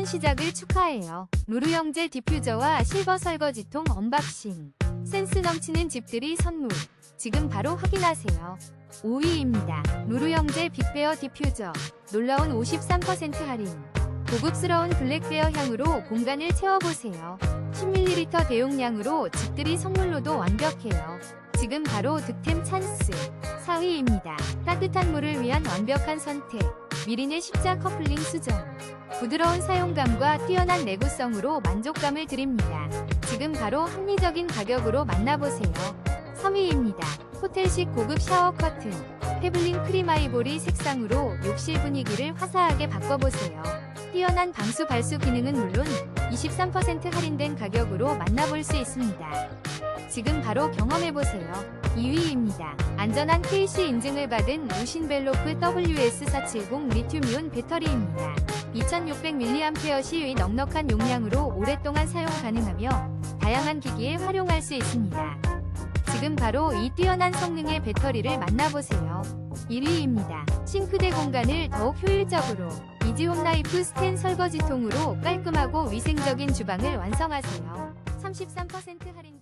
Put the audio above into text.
새로운 시작을 축하해요. 루루 형제 디퓨저와 실버 설거지통 언박싱. 센스 넘치는 집들이 선물. 지금 바로 확인하세요. 5위입니다. 루루 형제 빅베어 디퓨저. 놀라운 53% 할인. 고급스러운 블랙베어 향으로 공간을 채워보세요. 10ml 대용량으로 집들이 선물로도 완벽해요. 지금 바로 득템 찬스. 4위입니다. 따뜻한 물을 위한 완벽한 선택. 미린의 십자 커플링 수정. 부드러운 사용감과 뛰어난 내구성으로 만족감을 드립니다. 지금 바로 합리적인 가격으로 만나보세요. 3위입니다. 호텔식 고급 샤워 커튼. 페블링 크림 아이보리 색상으로 욕실 분위기를 화사하게 바꿔보세요. 뛰어난 방수 발수 기능은 물론 23% 할인된 가격으로 만나볼 수 있습니다. 지금 바로 경험해보세요. 2위입니다. 안전한 KC 인증을 받은 우신벨로프 WS470 리튬이온 배터리입니다. 2600mAh 의 넉넉한 용량으로 오랫동안 사용 가능하며 다양한 기기에 활용할 수 있습니다. 지금 바로 이 뛰어난 성능의 배터리를 만나보세요. 1위입니다. 싱크대 공간을 더욱 효율적으로 이지홈 라이프 스텐 설거지통으로 깔끔하고 위생적인 주방을 완성하세요. 33% 할인